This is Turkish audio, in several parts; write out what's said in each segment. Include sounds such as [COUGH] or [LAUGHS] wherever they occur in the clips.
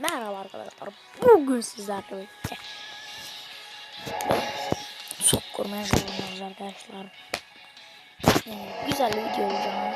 Merhaba arkadaşlar. Bugün sizlerle birlikte çok kurmaya çalışıyoruz arkadaşlar. Yani güzel bir video olacağını.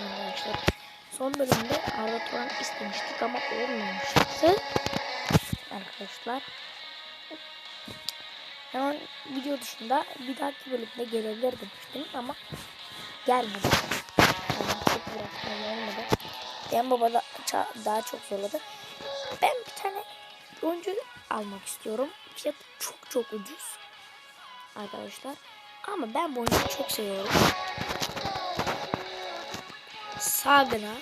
Arkadaşlar. Son bölümde Arda Turan istemiştik ama olmamıştı. Arkadaşlar. Hemen video dışında bir dahaki bölümde gelebilir demiştim ama gelmedi. Yani çok uğraştım olmadı. Ben baba da daha çok zorladı. Ben bir tane oyuncu almak istiyorum. Fiyatı çok çok ucuz. Arkadaşlar. Ama ben bu oyuncuyu çok seviyorum. Sagana.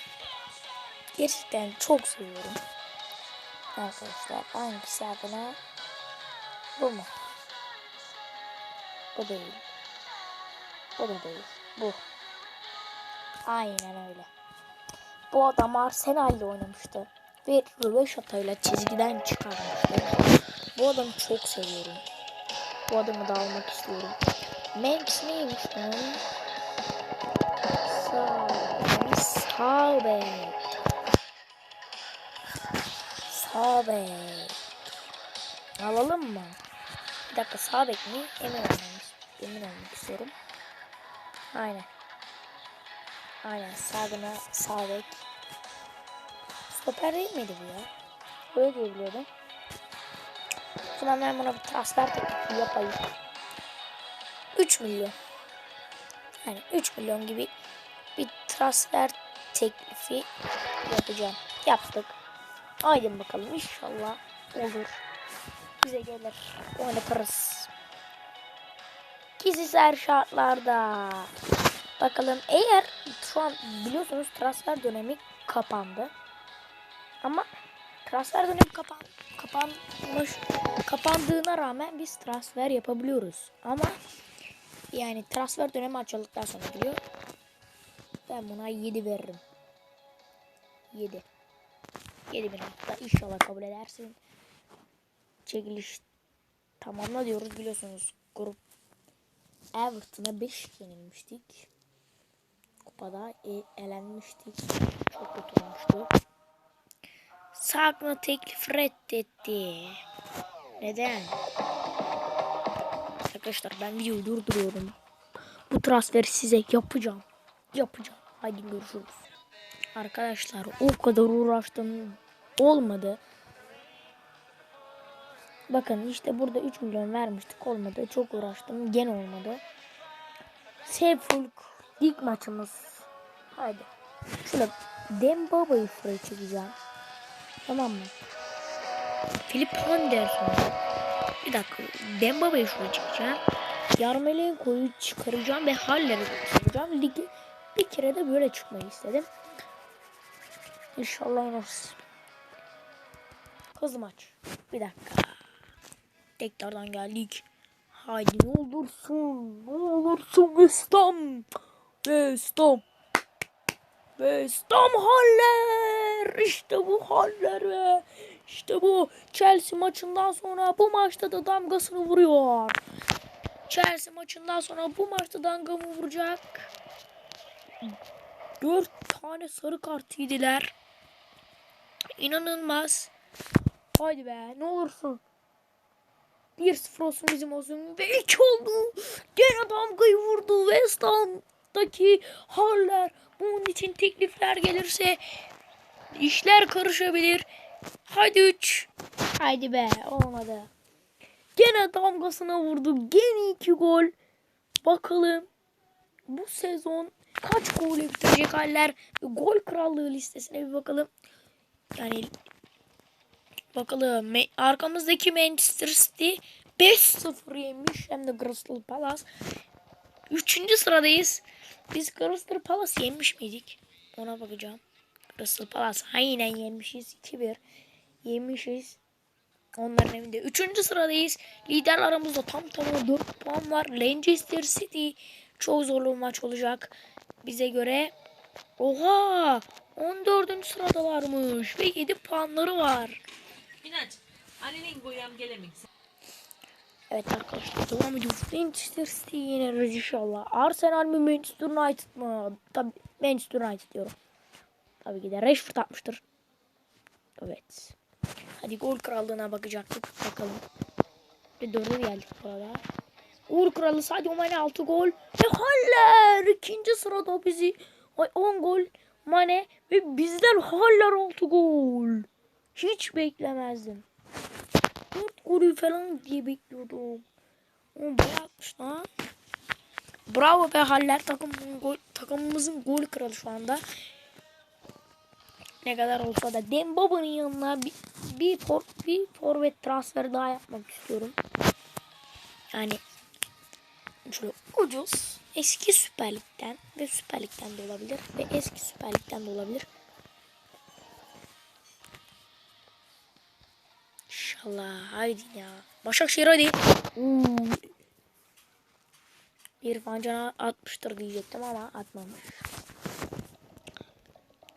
Gerçekten çok seviyorum. Arkadaşlar hangi Sagana? Bu mu? Bu değil. Bu da değil. Bu. Aynen öyle. Bu adam Arsenal'le oynamıştı. Ve Röveşata'yla çizgiden çıkarmıştı. Bu adamı çok seviyorum. Bu adamı da almak istiyorum. Manx neymiş lan? Sağ, sağ bek. Sağ bek. Alalım mı? Bir dakika sağ bek mi? Emin olmak, emin olmak istiyorum. Aynen. Aynen sağına sağ bek. Stoper değil miydi bu ya? Öyle diye biliyordum. O zaman ben buna bir transfer teklifi yapayım. 3 milyon. Yani 3 milyon gibi bir transfer teklifi yapacağım. Yaptık. Haydi bakalım inşallah olur. Bize gelir. Oynatırız. Kişisel şartlarda. Bakalım eğer şu an biliyorsunuz transfer dönemi kapandı. Ama transfer dönemi kapan kapanmış kapandığına rağmen biz transfer yapabiliyoruz. Ama yani transfer dönemi açıldıktan sonra geliyor. Ben buna 7 veririm. 7. 7 bin hatta inşallah kabul edersin. Çekiliş tamamla diyoruz biliyorsunuz. Grup Everton'a 5 yenilmiştik. Kupada e- elenmiştik. Çok kötü olmuştu. Sakla teklif reddetti. Neden? Arkadaşlar ben videoyu durduruyorum. Bu transferi size yapacağım. Yapacağım. Haydi görüşürüz. Arkadaşlar o kadar uğraştım. Olmadı. Bakın işte burada 3 milyon vermiştik olmadı. Çok uğraştım. Gene olmadı. Seyful lig maçımız. Haydi. Şöyle Dembaba'yı şuraya çekeceğim. Tamam mı? Philip Anderson. Bir dakika. Dembaba'yı şuraya çekeceğim. Yarmele'yi koyu çıkaracağım ve Haller'i çıkaracağım. Ligi bir kere de böyle çıkmayı istedim. İnşallah oynarız. Hızlı maç. Bir dakika. Tekrardan geldik. Haydi ne olursun. Ne olursun West Ham. Ham. West Ham Haller. İşte bu Haller ve işte bu Chelsea maçından sonra bu maçta da damgasını vuruyor. Chelsea maçından sonra bu maçta damgamı vuracak. Dört tane sarı kart yediler. İnanılmaz. Haydi be ne olursun. 1-0 olsun bizim olsun. Ve 2 oldu. Gene damgayı vurdu. West Ham'daki Haller. Bunun için teklifler gelirse işler karışabilir. Haydi 3. Haydi be olmadı. Gene damgasına vurdu. Gene 2 gol. Bakalım bu sezon kaç gol bitirecek Haller. Gol krallığı listesine bir bakalım. Yani Bakalım arkamızdaki Manchester City 5-0 yemiş hem de Crystal Palace. Üçüncü sıradayız. Biz Crystal Palace yenmiş miydik? Ona bakacağım. Crystal Palace aynen yenmişiz. 2-1 yemişiz. Onların evinde. Üçüncü sıradayız. Lider aramızda tam tamına 4 puan var. Manchester City çok zorlu bir maç olacak. Bize göre. Oha! 14. sıradalarmış ve 7 puanları var. İnaç, annenin goyam gelemek. Evet arkadaşlar devam ediyoruz. Manchester City yeneriz inşallah. Arsenal mi Manchester United mı? Tabii Manchester United diyorum. Tabii ki de Rashford atmıştır. Evet. Hadi gol krallığına bakacaktık. Bakalım. Ve dörde geldik burada. Gol kralı Sadio Mane 6 gol. Ve Haller ikinci sırada bizi. Ay 10 gol. Mane ve bizden Haller 6 gol. Hiç beklemezdim. 4 golü falan diye bekliyordum. Ama bayağı atmış lan. Bravo be Haller takımımızın gol, takımımızın gol kralı şu anda. Ne kadar olsa da Dembaba'nın yanına bir, bir, for, bir forvet transferi daha yapmak istiyorum. Yani şöyle ucuz eski Süper Lig'den ve Süper Lig'den de olabilir ve eski Süper Lig'den de olabilir. İnşallah haydi ya. Başakşehir hadi. Uuu. İrfan atmıştır diyecektim ama atmamış.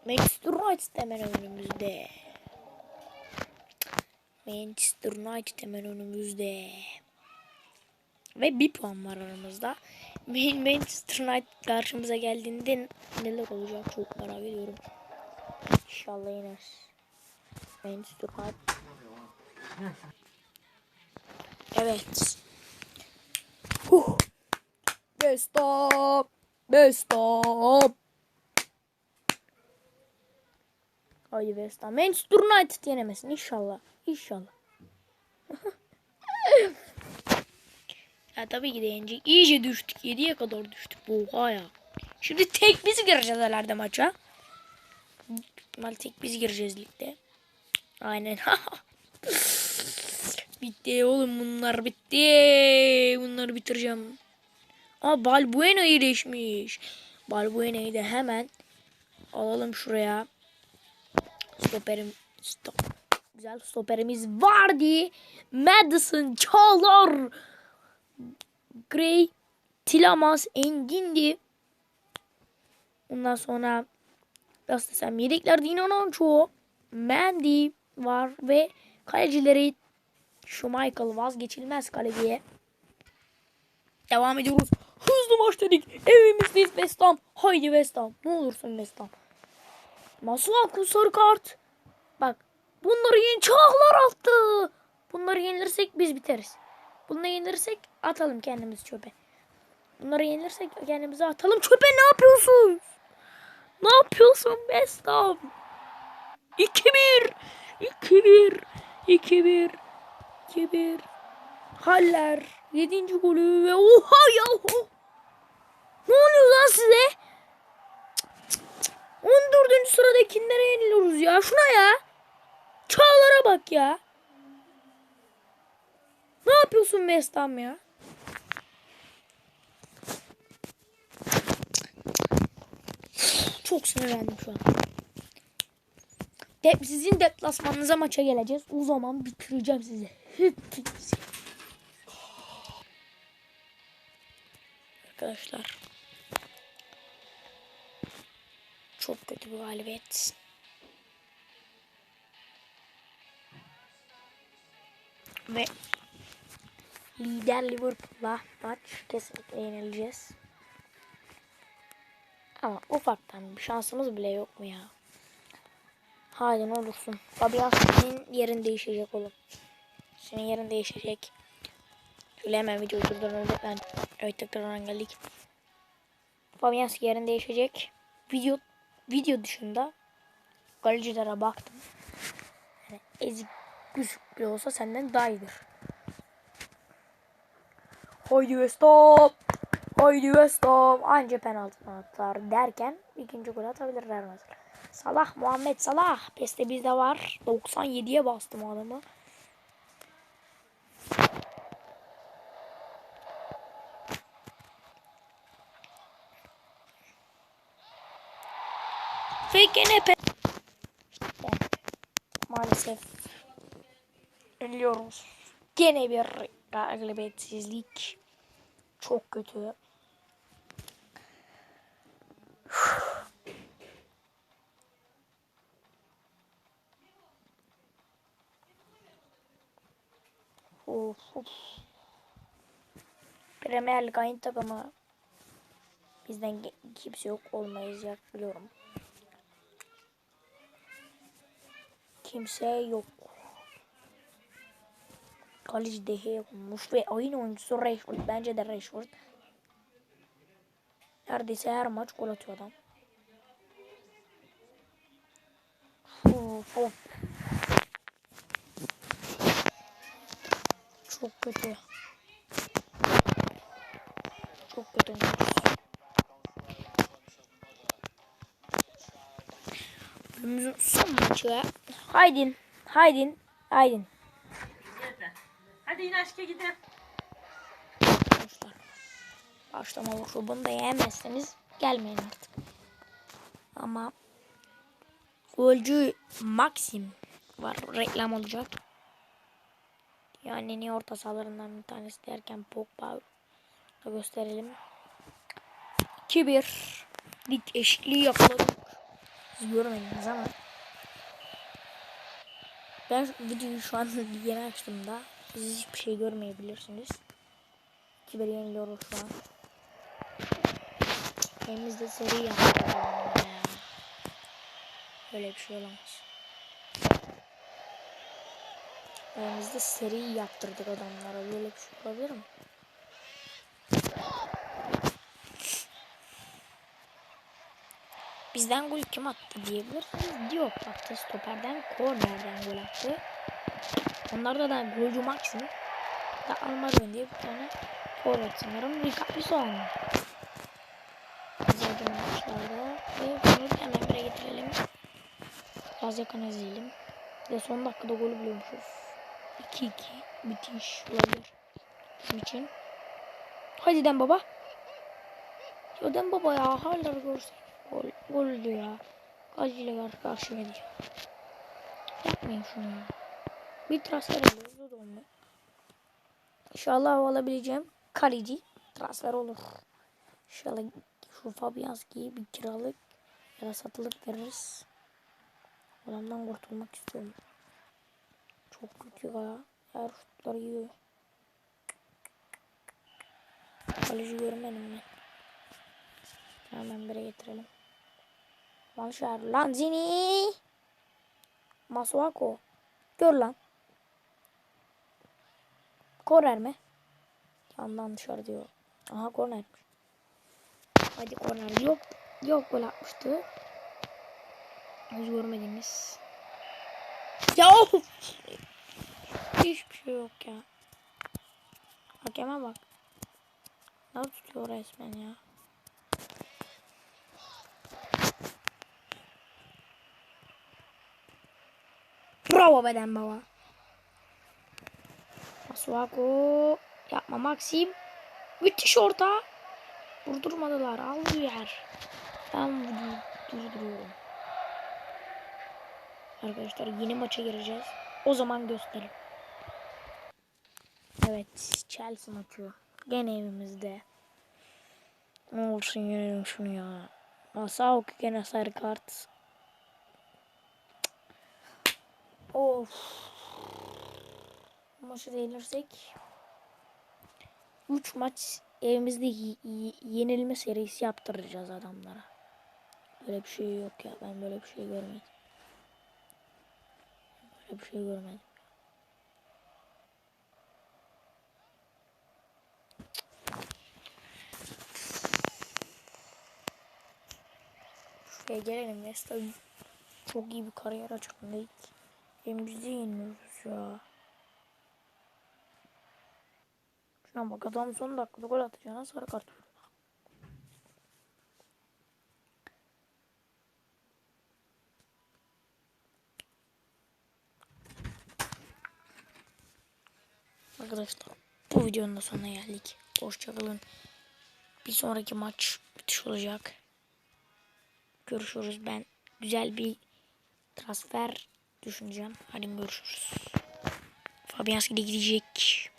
Manchester United hemen önümüzde. Manchester United hemen önümüzde. Ve bir puan var aramızda. Man- Manchester United karşımıza geldiğinde neler olacak çok merak ediyorum. İnşallah iner. Manchester United. Evet. Huh. Best of. Best of. Haydi West Ham. Manchester United yenemesin inşallah. İnşallah. [LAUGHS] ya tabii ki de yenecek. İyice düştük. 7'ye kadar düştük. Oha ya. Şimdi tek biz gireceğiz herhalde maça. Mal tek biz gireceğiz ligde. Aynen. [LAUGHS] bitti oğlum bunlar bitti. Bunları bitireceğim. Aa Balbuena iyileşmiş. Balbuena'yı da hemen alalım şuraya. Stoperim stop. Güzel stoperimiz vardı. Madison, Çağlar, Gray, Tilamas, Engindi. Ondan sonra nasıl desem yedeklerde inanan çoğu Mandy var ve kalecileri Michael vazgeçilmez kaleciye. Devam ediyoruz. Hızlı maç dedik. Evimizdeyiz West Ham. Haydi West Ham. Ne olursun West Ham. Masuaku sarı kart. Bak bunları yeni çağlar attı. Bunları yenilirsek biz biteriz. Bunları yenilirsek atalım kendimizi çöpe. Bunları yenilirsek kendimizi atalım çöpe ne yapıyorsun? Ne yapıyorsun West Ham? 2-1 2-1 2-1 2-1 Haller 7. golü ve oha ya Ne oluyor lan size? 14. sıradakilere yeniliyoruz ya. Şuna ya. Çağlara bak ya. Ne yapıyorsun West Ham ya? Çok sinirlendim şu an. De sizin deplasmanınıza maça geleceğiz. O zaman bitireceğim sizi. Arkadaşlar. Çok kötü bir galibiyet. Ve lider Liverpool'la maç kesinlikle yenileceğiz. Ama ufaktan bir şansımız bile yok mu ya? Haydi ne olursun. Fabian senin yerin değişecek oğlum. Senin yerin değişecek. Şöyle hemen videoyu durduralım. Ben evet tekrardan geldik. Fabian yerin değişecek. Video video dışında kalecilere baktım. Yani ezik küçük bile olsa senden daha iyidir. Haydi West Ham. Haydi West Ham. Anca penaltı atar derken ikinci gol mesela. Salah, Muhammed Salah. Peste bizde var. 97'ye bastım adamı. Ve gene pe yani, maalesef ölüyoruz. Gene bir galibiyetsizlik. Çok kötü. Of, of. Premier Lig aynı takımı bizden kimse yok olmayacak biliyorum. Kimse yok. Kaleci Dehe yokmuş ve oyun oyuncusu Rashford. Bence de Rashford. Neredeyse her maç gol atıyor adam. Of, of. Çok kötü. Çok kötü. Bölümümüzün son maçı. Haydin. Haydin. Haydin. Hadi yine aşka gidelim. Arkadaşlar. Başlama vuruşu da yiyemezseniz gelmeyin artık. Ama golcü Maxim var. Reklam olacak. Yani en iyi orta sahalarından bir tanesi derken Pogba da gösterelim. 2-1 lig eşitliği yakaladık. Siz görmediniz ama. Ben videoyu şu an [LAUGHS] yeni açtım da siz hiçbir şey görmeyebilirsiniz. 2-1 yeniliyoruz şu an. Elimizde seri yaptık. adamlara ya. Böyle bir şey olamaz. Elimizde seri yaptırdık adamlara. Böyle bir şey olabilir mi? Bizden gol kim attı diyebilirsiniz. Yok attı. Stoperden kornerden gol attı. Onlarda da golcü Maxim da Almaron diye bir tane forvet sanırım. Ricardo Soğan. İzlediğim maçlarda. Ve bunu hemen bire getirelim. Biraz yakın izleyelim. Ve son dakikada golü buluyormuşuz. 2-2 bitiş olabilir. Bizim için. Hadi Den Baba. Ya Den Baba ya hala görsen. Gol, gol diyor ya. Kaleciyle karşı karşıya diyor. Yapmayın şunu ya. Bir transfer alıyoruz. İnşallah alabileceğim kaleci transfer olur. İnşallah şu Fabianski'yi bir kiralık ya da satılık veririz. Adamdan kurtulmak istiyorum. Çok kötü ya. Her şutları yiyor. Kaleci görmedim ben. Hemen bire getirelim. Manşer Lanzini. Masuako. Gör lan. Korner mi? Yandan dışarı diyor. Aha kornermiş. Hadi korner. Yok. Yok gol atmıştı. Hiç görmediniz. Ya of. Hiçbir şey yok ya. Hakeme bak. Nasıl tutuyor resmen ya. Bravo beden baba. Masuako. Yapma Maxim. Müthiş orta. Vurdurmadılar. Al yer. Ben durduruyorum. Arkadaşlar yeni maça gireceğiz. O zaman gösterin. Evet. Chelsea maçı. Gene evimizde. Ne olursun yenelim şunu ya. Masao gene sarı kart. Of. Maçı değilirsek 3 maç evimizde yenilme serisi yaptıracağız adamlara. Böyle bir şey yok ya. Ben böyle bir şey görmedim. Böyle bir şey görmedim. Şuraya gelelim. Nesta çok iyi bir kariyer açıklayık. Evimizde yeniliyoruz ya. Şuna bak adam son dakikada gol atacağına sarı kart veriyor. Arkadaşlar bu videonun da sonuna geldik. Hoşçakalın. Bir sonraki maç bitiş olacak. Görüşürüz. Ben güzel bir transfer düşüneceğim. Hadi görüşürüz. Fabianski de gidecek.